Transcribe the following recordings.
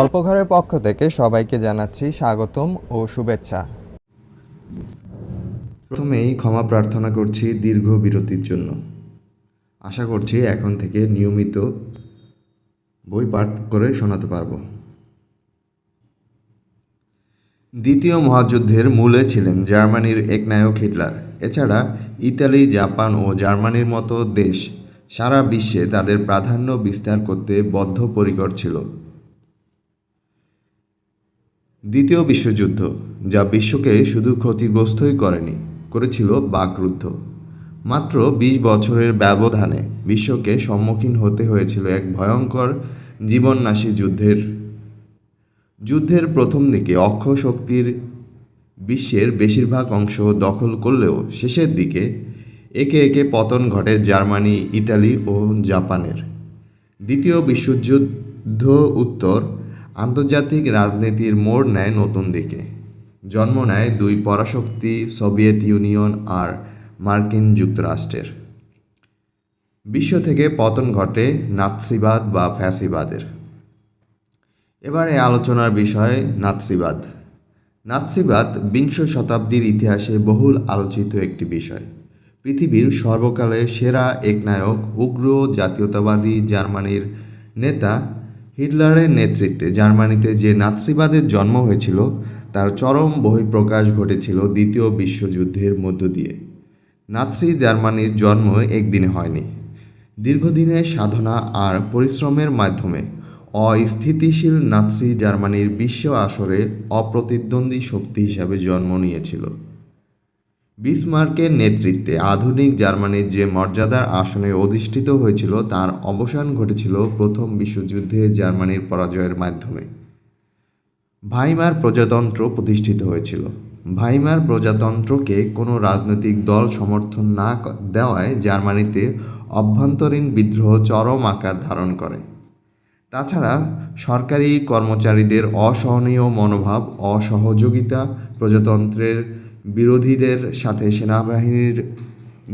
গল্পঘরের পক্ষ থেকে সবাইকে জানাচ্ছি স্বাগতম ও শুভেচ্ছা। প্রথমেই ক্ষমা প্রার্থনা করছি দীর্ঘ বিরতির জন্য। আশা করছি এখন থেকে নিয়মিত বই পাঠ করে শোনাতে পারব। দ্বিতীয় মহাযুদ্ধের মূলে ছিলেন জার্মানির একনায়ক হিটলার। এছাড়া ইতালি, জাপান ও জার্মানির মতো দেশ সারা বিশ্বে তাদের প্রাধান্য বিস্তার করতে বদ্ধপরিকর ছিল। দ্বিতীয় বিশ্বযুদ্ধ, যা বিশ্বকে শুধু ক্ষতিগ্রস্তই করেনি, করেছিল বাকরুদ্ধ মাত্র বিশ বছরের ব্যবধানে বিশ্বকে সম্মুখীন হতে হয়েছিল এক ভয়ঙ্কর জীবননাশী যুদ্ধের। যুদ্ধের প্রথম দিকে অক্ষ শক্তির বিশ্বের বেশিরভাগ অংশ দখল করলেও শেষের দিকে একে একে পতন ঘটে জার্মানি, ইতালি ও জাপানের। দ্বিতীয় বিশ্বযুদ্ধ উত্তর আন্তর্জাতিক রাজনীতির মোড় নেয় নতুন দিকে। জন্ম নেয় দুই পরাশক্তি, সোভিয়েত ইউনিয়ন আর মার্কিন যুক্তরাষ্ট্রের। বিশ্ব থেকে পতন ঘটে নাৎসিবাদ বা ফ্যাসিবাদের। এবার এবারে আলোচনার বিষয় নাৎসিবাদ। নাৎসিবাদ বিংশ শতাব্দীর ইতিহাসে বহুল আলোচিত একটি বিষয়। পৃথিবীর সর্বকালের সেরা একনায়ক, উগ্র জাতীয়তাবাদী জার্মানির নেতা হিটলারের নেতৃত্বে জার্মানিতে যে নাৎসিবাদের জন্ম হয়েছিল, তার চরম বহিঃপ্রকাশ ঘটেছিল দ্বিতীয় বিশ্বযুদ্ধের মধ্য দিয়ে। নাৎসি জার্মানির জন্ম একদিনে হয়নি। দীর্ঘদিনের সাধনা আর পরিশ্রমের মাধ্যমে অস্থিতিশীল নাৎসি জার্মানির বিশ্ব আসরে অপ্রতিদ্বন্দ্বী শক্তি হিসাবে জন্ম নিয়েছিল। বিসমার্কের নেতৃত্বে আধুনিক জার্মানির যে মর্যাদার আসনে অধিষ্ঠিত হয়েছিল, তার অবসান ঘটেছিল প্রথম বিশ্বযুদ্ধে জার্মানির পরাজয়ের মাধ্যমে। ভাইমার প্রজাতন্ত্র প্রতিষ্ঠিত হয়েছিল। ভাইমার প্রজাতন্ত্রকে কোনো রাজনৈতিক দল সমর্থন না দেওয়ায় জার্মানিতে অভ্যন্তরীণ বিদ্রোহ চরম আকার ধারণ করে। তাছাড়া সরকারি কর্মচারীদের অসহনীয় মনোভাব, অসহযোগিতা প্রজাতন্ত্রের বিরোধীদের সাথে সেনাবাহিনীর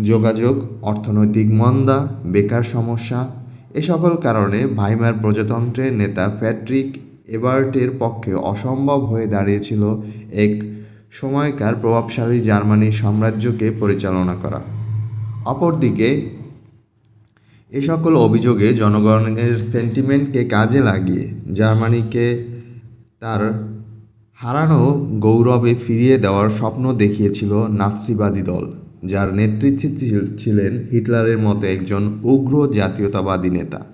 যোগাযোগ, অর্থনৈতিক মন্দা, বেকার সমস্যা, এ সকল কারণে ভাইমার প্রজাতন্ত্রের নেতা ফ্যাড্রিক এবার্টের পক্ষে অসম্ভব হয়ে দাঁড়িয়েছিল এক সময়কার প্রভাবশালী জার্মানি সাম্রাজ্যকে পরিচালনা করা। অপরদিকে, এ সকল অভিযোগে জনগণের সেন্টিমেন্টকে কাজে লাগিয়ে জার্মানিকে তার হারানো গৌরবে ফিরিয়ে দেওয়ার স্বপ্ন দেখিয়েছিল নাৎসিবাদী দল, যার নেতৃত্বে ছিল- ছিলেন হিটলারের মতো একজন উগ্র জাতীয়তাবাদী নেতা।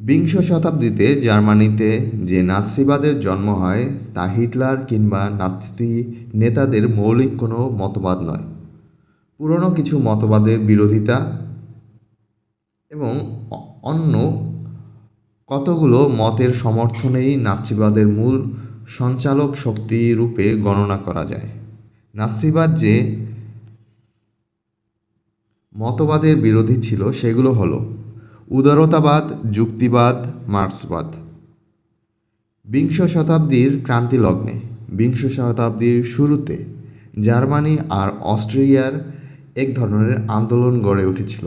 বিংশ শতাব্দীতে জার্মানিতে যে নাৎসিবাদের জন্ম হয়, তা হিটলার কিংবা নাৎসি নেতাদের মৌলিক কোনো মতবাদ নয়। পুরনো কিছু মতবাদের বিরোধিতা এবং অন্য কতগুলো মতের সমর্থনেই নাৎসিবাদের মূল সঞ্চালক শক্তি রূপে গণনা করা যায়। নাৎসিবাদ যে মতবাদের বিরোধী ছিল সেগুলো হলো উদারতাবাদ, যুক্তিবাদ, মার্ক্সবাদ। বিংশ শতাব্দীর ক্রান্তি লগ্নে, বিংশ শতাব্দীর শুরুতে জার্মানি আর অস্ট্রেলিয়ার এক ধরনের আন্দোলন গড়ে উঠেছিল,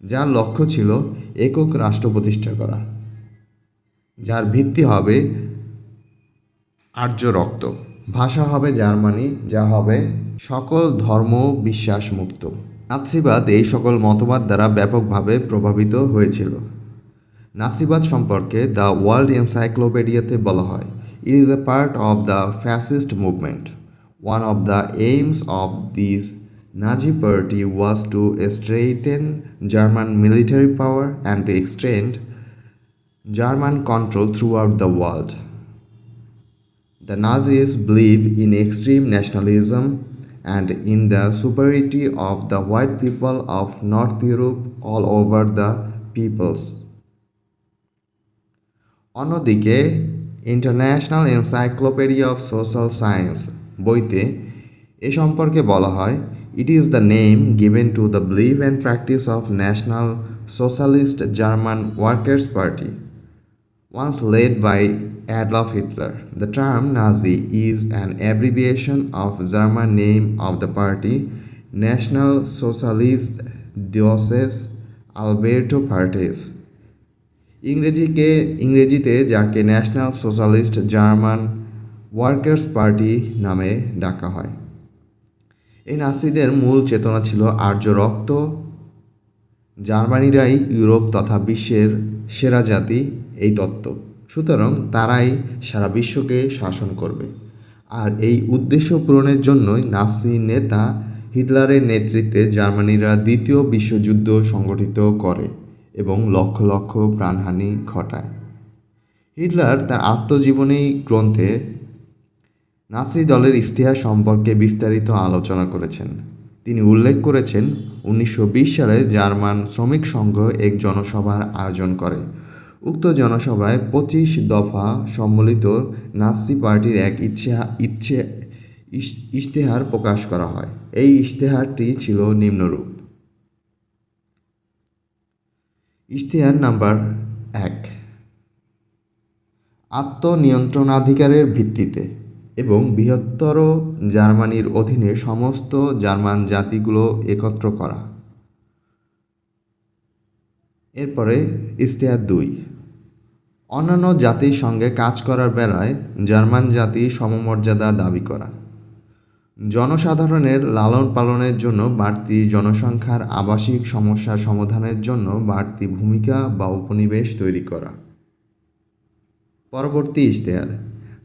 যার লক্ষ্য ছিল একক রাষ্ট্র প্রতিষ্ঠা করা। যার ভিত্তি হবে আর্য রক্ত। ভাষা হবে জার্মানি, যা হবে সকল ধর্ম বিশ্বাস মুক্ত নাৎসিবাদ এই সকল মতবাদ দ্বারা ব্যাপকভাবে প্রভাবিত হয়েছিল। নাৎসিবাদ সম্পর্কে দ্য ওয়ার্ল্ড এনসাইক্লোপিডিয়াতে বলা হয় it is a part of the fascist movement one of the aims of this Nazi party was to strengthen German military power and to extend German control throughout the world. The Nazis believe in extreme nationalism and in the superiority of the white people of North Europe all over the peoples. অন্যদিকে international encyclopedia of social science বইতে এ সম্পর্কে বলা হয় it is the name given to the believe and practice of National Socialist German Workers Party once led by Adolf Hitler. The term Nazi is an abbreviation of German name of the party, National Socialist Diocese Alberto Parties. ইংরেজিকে ইংরেজিতে যাকে National Socialist German Workers Party নামে ডাকা হয় এই নাসিদের মূল চেতনা ছিল আর্য রক্ত জার্মানিরাই ইউরোপ তথা বিশ্বের সেরা জাতি এই তত্ত্ব। সুতরাং তারাই সারা বিশ্বকে শাসন করবে। আর এই উদ্দেশ্য পূরণের জন্যই নাসি নেতা হিটলারের নেতৃত্বে জার্মানিরা দ্বিতীয় বিশ্বযুদ্ধ সংগঠিত করে এবং লক্ষ লক্ষ প্রাণহানি ঘটায়। হিটলার তার আত্মজীবনী গ্রন্থে নাসি দলের ইতিহাস সম্পর্কে বিস্তারিত আলোচনা করেছেন। তিনি উল্লেখ করেছেন, উনিশশো বিশ সালে জার্মান শ্রমিক সংঘ এক জনসভার আয়োজন করে। উক্ত জনসভায় পঁচিশ দফা সম্মিলিত নাসি পার্টির এক ইচ্ছে ইচ্ছে ইশতেহার প্রকাশ করা হয়। এই ইশতেহারটি ছিল নিম্নরূপ। ইশতেহার নাম্বার এক। আত্মনিয়ন্ত্রণাধিকারের ভিত্তিতে এবং বৃহত্তর জার্মানির অধীনে সমস্ত জার্মান জাতিগুলো একত্র করা। এরপরে ইশতেহার দুই। অন্যান্য জাতির সঙ্গে কাজ করার বেলায় জার্মান জাতি সমমর্যাদা দাবি করা। জনসাধারণের লালন পালনের জন্য বাড়তি জনসংখ্যার আবাসিক সমস্যা সমাধানের জন্য বাড়তি ভূমিকা বা উপনিবেশ তৈরি করা। পরবর্তী ইশতেহার।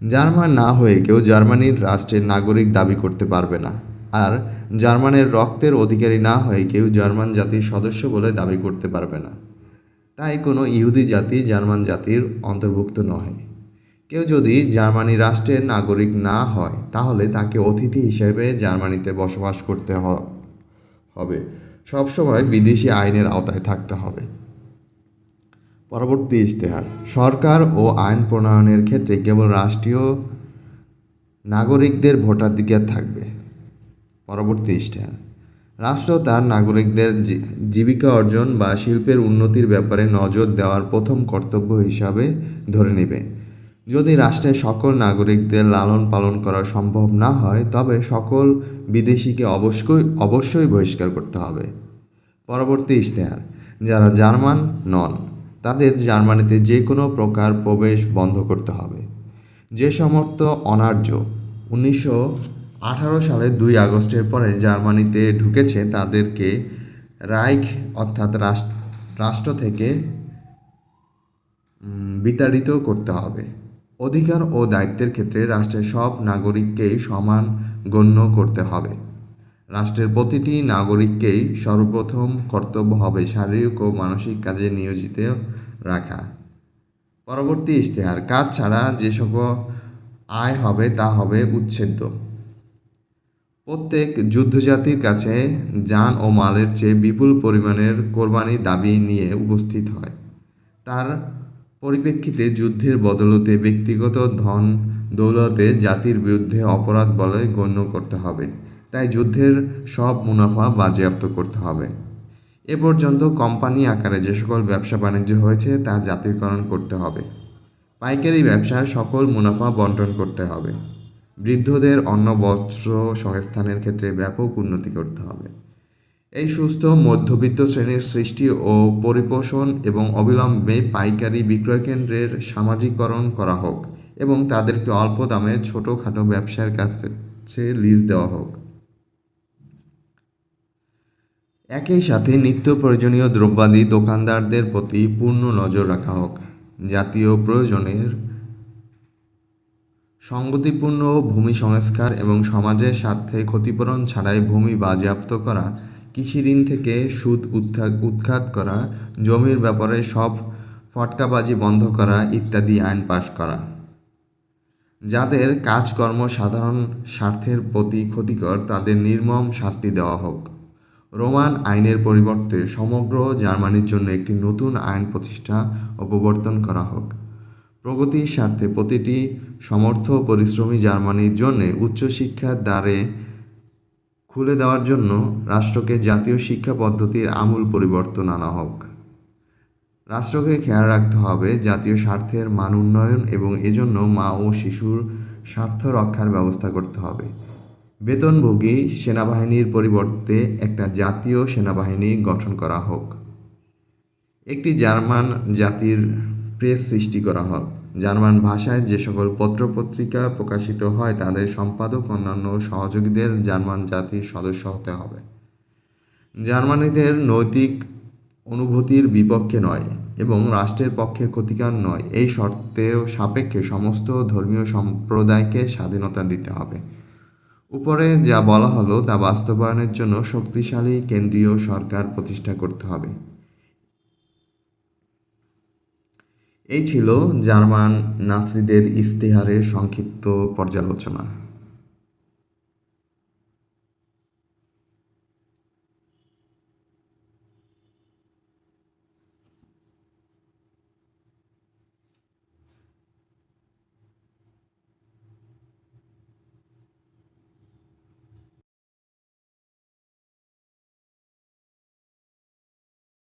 জার্মান না হয়ে কেউ জার্মানির রাষ্ট্রের নাগরিক দাবি করতে পারবে না। আর জার্মানের রক্তের অধিকারী না হয়ে কেউ জার্মান জাতির সদস্য বলে দাবি করতে পারবে না। তাই কোনো ইহুদি জাতি, জার্মান জাতির অন্তর্ভুক্ত নয় কেউ যদি জার্মানি রাষ্ট্রের নাগরিক না হয়, তাহলে তাকে অতিথি হিসেবে জার্মানিতে বসবাস করতে হবে। সবসময় বিদেশি আইনের আওতায় থাকতে হবে। পরবর্তী ইশতেহার। সরকার ও আইন প্রণয়নের ক্ষেত্রে কেবল রাষ্ট্রীয় নাগরিকদের ভোটাধিকার থাকবে। পরবর্তী ইশতেহার। রাষ্ট্র তার নাগরিকদের জীবিকা অর্জন বা শিল্পের উন্নতির ব্যাপারে নজর দেওয়ার প্রথম কর্তব্য হিসাবে ধরে নেবে। যদি রাষ্ট্রের সকল নাগরিকদের লালন পালন করা সম্ভব না হয়, তবে সকল বিদেশিকে অবশ্যই অবশ্যই বহিষ্কার করতে হবে। পরবর্তী ইশতেহার, যারা জার্মান নন, তাদের জার্মানিতে যে কোনো প্রকার প্রবেশ বন্ধ করতে হবে। যে সমর্থ অনার্য, উনিশশো আঠারো সালের দুই আগস্টের পরে জার্মানিতে ঢুকেছে তাদেরকে রাইখ অর্থাৎ রাষ্ট্র থেকে বিতাড়িত করতে হবে। অধিকার ও দায়িত্বের ক্ষেত্রে রাষ্ট্রের সব নাগরিককেই সমান গণ্য করতে হবে। রাষ্ট্রের প্রতিটি নাগরিককেই সর্বপ্রথম কর্তব্য হবে শারীরিক ও মানসিক কাজে নিয়োজিত রাখা। পরবর্তী ইশতেহার, কাজ ছাড়া যে সকল আয় হবে তা হবে উচ্ছেদ্য। প্রত্যেক যুদ্ধজাতির কাছে যান ও মালের চেয়ে বিপুল পরিমাণের কোরবানি দাবি নিয়ে উপস্থিত হয়। তার পরিপ্রেক্ষিতে যুদ্ধের বদলতে ব্যক্তিগত ধন দৌলতে জাতির বিরুদ্ধে অপরাধ বলে গণ্য করতে হবে। তাই যুদ্ধের সব মুনাফা বাজেয়াপ্ত করতে হবে। এ পর্যন্ত কোম্পানি আকারে যে সকল ব্যবসা বাণিজ্য হয়েছে তা জাতীয়করণ করতে হবে। পাইকারি ব্যবসার সকল মুনাফা বন্টন করতে হবে। বৃদ্ধদের অন্ন, বস্ত্র সংস্থানের ক্ষেত্রে ব্যাপক উন্নতি করতে হবে। এই সুস্থ মধ্যবিত্ত শ্রেণির সৃষ্টি ও পরিপোষণ এবং অবিলম্বে পাইকারি বিক্রয় কেন্দ্রের সামাজিকরণ করা হোক এবং তাদেরকে অল্প দামে ছোটোখাটো ব্যবসার কাছে লিজ দেওয়া হোক। একই সাথে নিত্য প্রয়োজনীয় দ্রব্যাদি দোকানদারদের প্রতি পূর্ণ নজর রাখা হোক। জাতীয় প্রয়োজনের সঙ্গতিপূর্ণ ভূমি সংস্কার এবং সমাজের স্বার্থে ক্ষতিপূরণ ছাড়াই ভূমি বাজেয়াপ্ত করা, কৃষি ঋণ থেকে সুদ উৎখাত করা, জমির ব্যাপারে সব ফটকাবাজি বন্ধ করা ইত্যাদি আইন পাশ করা। যাদের কাজকর্ম সাধারণ স্বার্থের প্রতি ক্ষতিকর, তাদের নির্মম শাস্তি দেওয়া হোক। রোমান আইনের পরিবর্তে সমগ্র জার্মানির জন্য একটি নতুন আইন প্রতিষ্ঠা ও প্রবর্তন করা হোক। প্রগতির স্বার্থে প্রতিটি সমর্থ পরিশ্রমী জার্মানির জন্য উচ্চশিক্ষার দ্বারে খুলে দেওয়ার জন্য রাষ্ট্রকে জাতীয় শিক্ষা পদ্ধতির আমূল পরিবর্তন আনা হোক। রাষ্ট্রকে খেয়াল রাখতে হবে জাতীয় স্বার্থের মান উন্নয়ন এবং এজন্য মা ও শিশুর স্বার্থ রক্ষার ব্যবস্থা করতে হবে। বেতনভোগী সেনাবাহিনীর পরিবর্তে একটা জাতীয় সেনাবাহিনী গঠন করা হোক। একটি জার্মান জাতির প্রেস সৃষ্টি করা হয়। জার্মান ভাষায় যে সকল পত্রপত্রিকা প্রকাশিত হয়, তাদের সম্পাদক অন্যান্য সহযোগীদের জার্মান জাতির সদস্য হতে হবে। জার্মানিদের নৈতিক অনুভূতির বিপক্ষে নয় এবং রাষ্ট্রের পক্ষে ক্ষতিকর নয়। এই শর্তেও সাপেক্ষে সমস্ত ধর্মীয় সম্প্রদায়কে স্বাধীনতা দিতে হবে। উপরে যা বলা হলো তা বাস্তবায়নের জন্য শক্তিশালী কেন্দ্রীয় সরকার প্রতিষ্ঠা করতে হবে। এই ছিল জার্মান নাৎসিদের ইস্তেহারের সংক্ষিপ্ত পর্যালোচনা।